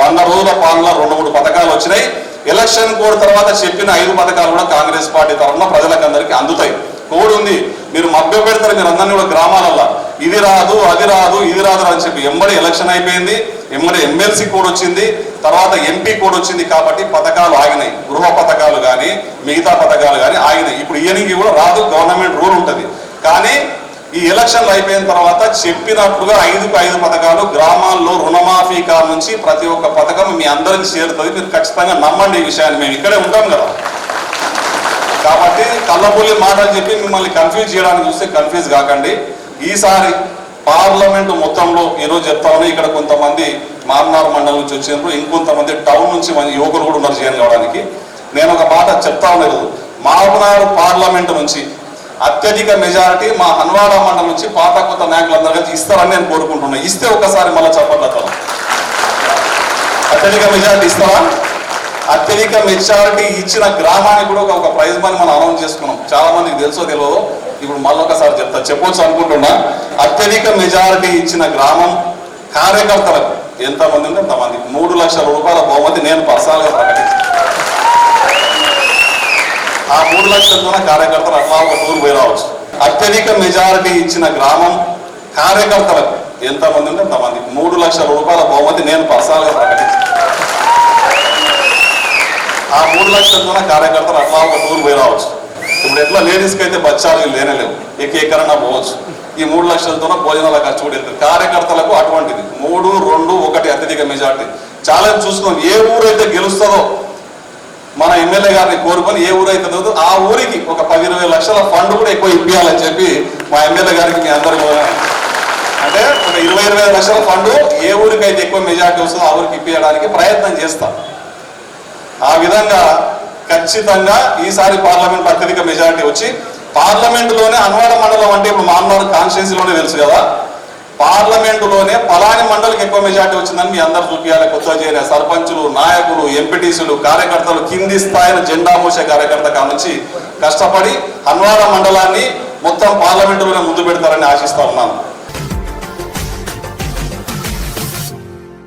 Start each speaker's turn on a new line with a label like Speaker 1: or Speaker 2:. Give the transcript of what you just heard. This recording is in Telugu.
Speaker 1: వంద రోజుల పాలన రెండు మూడు పథకాలు వచ్చినాయి. ఎలక్షన్ కోడ్ తర్వాత చెప్పిన ఐదు పథకాలు కూడా కాంగ్రెస్ పార్టీ తరఫున ప్రజలకు అందరికీ అందుతాయి. కోడ్ ఉంది. మీరు మభ్య పెడతారు మీరు అందరినీ కూడా గ్రామాలల్లో. ఇది రాదు అది రాదు ఇది రాదు అని చెప్పి ఎంబడి ఎలక్షన్ అయిపోయింది. ఎంబడి ఎమ్మెల్సీ కోడ్ వచ్చింది. తర్వాత ఎంపీ కోడ్ వచ్చింది కాబట్టి పథకాలు ఆగినాయి. గృహ పథకాలు కానీ మిగతా పథకాలు కానీ ఆగినాయి. ఇప్పుడు ఈయనకి కూడా రాదు గవర్నమెంట్ రూల్ ఉంటుంది. కానీ ఈ ఎలక్షన్లు అయిపోయిన తర్వాత చెప్పినట్టుగా ఐదుకు ఐదు పథకాలు గ్రామాల్లో రుణమాఫీ కా నుంచి ప్రతి ఒక్క పథకం మీ అందరికి చేరుతుంది. మీరు ఖచ్చితంగా నమ్మండి ఈ విషయాన్ని. మేము ఇక్కడే ఉంటాం కదా. కాబట్టి కళ్ళబొల్లి మాటలు చెప్పి మిమ్మల్ని కన్ఫ్యూజ్ చేయడానికి చూస్తే కన్ఫ్యూజ్ కాకండి. ఈసారి పార్లమెంట్ మొత్తంలో ఈరోజు చెప్తామని ఇక్కడ కొంతమంది మామనార్ మండలం నుంచి వచ్చినారు ఇంకొంతమంది టౌన్ నుంచి మంది యువకులు కూడా ఉన్నారు చేయని కావడానికి. నేను ఒక మాట చెప్తా ఉండదు. మామనార్ పార్లమెంట్ నుంచి అత్యధిక మెజారిటీ మా హన్వాడ మండలం నుంచి పాత కొత్త నాయకులందరూ కలిసి ఇస్తారని నేను కోరుకుంటున్నా. ఇస్తే ఒకసారి మళ్ళీ చెప్పట్లతో అత్యధిక మెజారిటీ ఇస్తారా? అత్యధిక మెజారిటీ ఇచ్చిన గ్రామానికి కూడా ఒక- ప్రైజ్ మనీ మనం అనౌన్స్ చేసుకున్నాం. చాలా మందికి తెలుసో తెలియదు ఇప్పుడు మళ్ళీ ఒకసారి చెప్తా. చెప్పొచ్చు అనుకుంటున్నా. అత్యధిక మెజారిటీ ఇచ్చిన గ్రామం కార్యకర్తలకు ఎంతమంది ఉంటే అంతమంది మూడు లక్షల రూపాయల బహుమతి నేను పర్సనల్గా ఆ మూడు లక్షలతోనే కార్యకర్తలు అట్లా ఒక టూర్ పోయి రావచ్చు అత్యధిక మెజారిటీ ఇచ్చిన గ్రామం కార్యకర్తలకు ఎంతమంది ఉంటే అంతమంది. మూడు లక్షల రూపాయల బహుమతి నేను పర్సనల్గా ప్రకటించాను. ఆ మూడు లక్షలతోనే కార్యకర్తలు అట్లా ఒక టూర్ పోయి రావచ్చు ఇప్పుడు ఎట్లా లేడీస్కి అయితే బచ్చాలు లేనలేవు ఎక్కి పోవచ్చు. ఈ మూడు లక్షలతోనే భోజనాల ఖర్చు కూడా వెళ్తుంది కార్యకర్తలకు అటువంటిది. మూడు రెండు ఒకటి అత్యధిక మెజార్టీ. చాలా చూసుకోండి ఏ ఊరు అయితే గెలుస్తుందో మన ఎమ్మెల్యే గారిని కోరుకొని ఏ ఊరు అయితే ఆ ఊరికి ఒక పది ఇరవై లక్షల ఫండ్ కూడా ఎక్కువ ఇప్పించాలని చెప్పి మా ఎమ్మెల్యే గారికి మీ అందరూ అంటే ఒక ఇరవై ఇరవై లక్షల ఫండ్ ఏ ఊరికి అయితే ఎక్కువ మెజార్టీ వస్తుందో ఆ ఊరికి ఇప్పించడానికి ప్రయత్నం చేస్తాం. ఆ విధంగా ఖచ్చితంగా ఈసారి పార్లమెంట్ అత్యధిక మెజారిటీ వచ్చి పార్లమెంట్లోనే అన్వాడ మండలం అంటే ఇప్పుడు మామూలు కాన్స్టిట్యున్సీలోనే తెలుసు కదా. పార్లమెంటులోనే పలాని మండలికి ఎక్కువ మెజార్టీ వచ్చిందని మీ అందరు చూపించాలి కొత్త చేరిన సర్పంచులు నాయకులు ఎంపీటీసీలు కార్యకర్తలు కింది స్థాయిలో జెండా మోసే కార్యకర్త కానుంచి కష్టపడి అన్వాడ మండలాన్ని మొత్తం పార్లమెంటులోనే ముందు పెడతారని ఆశిస్తా ఉన్నాను.